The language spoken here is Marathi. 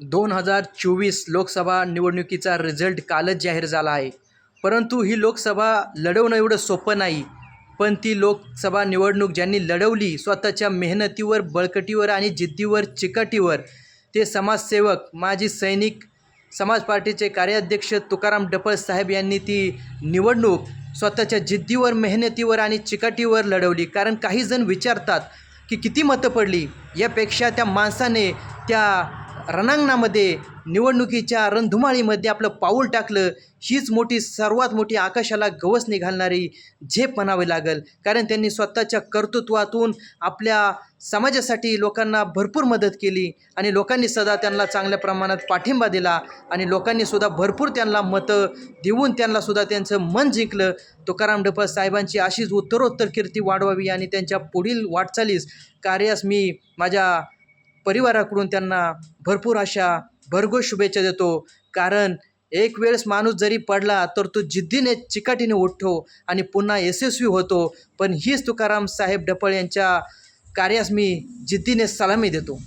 दोन हजार चोवीस लोकसभा निवडणुकीचा रिझल्ट कालच जाहीर झाला आहे. परंतु ही लोकसभा लढवणं एवढं सोपं नाही. पण ती लोकसभा निवडणूक ज्यांनी लढवली स्वतःच्या मेहनतीवर बळकटीवर आणि जिद्दीवर चिकाटीवर ते समाजसेवक माजी सैनिक समाज पार्टीचे कार्याध्यक्ष तुकाराम डपळ साहेब यांनी ती निवडणूक स्वतःच्या जिद्दीवर मेहनतीवर आणि चिकाटीवर लढवली. कारण काही जण विचारतात की किती मतं पडली? यापेक्षा त्या माणसाने त्या रणांगणामध्ये निवडणुकीच्या रणधुमाळीमध्ये आपलं पाऊल टाकलं हीच मोठी सर्वात मोठी आकाशाला गवस निघालणारी झेप म्हणावी लागेल. कारण त्यांनी स्वतःच्या कर्तृत्वातून आपल्या समाजासाठी लोकांना भरपूर मदत केली आणि लोकांनी सदा त्यांना चांगल्या प्रमाणात पाठिंबा दिला आणि लोकांनी सुद्धा भरपूर त्यांना मतं देऊन त्यांना सुद्धा त्यांचं मन जिंकलं. तुकाराम ढपळ साहेबांची अशीच उत्तरोत्तर कीर्ती वाढवावी आणि त्यांच्या पुढील वाटचालीस कार्यास मी माझ्या परिवाराकडून त्यांना भरपूर अशा भरघोस शुभेच्छा देतो. कारण एक वेळेस माणूस जरी पडला तर तो जिद्दीने चिकाटीने उठतो आणि पुन्हा यशस्वी होतो. पण हीच तुकाराम साहेब ढपळ यांच्या कार्यास मी जिद्दीने सलामी देतो.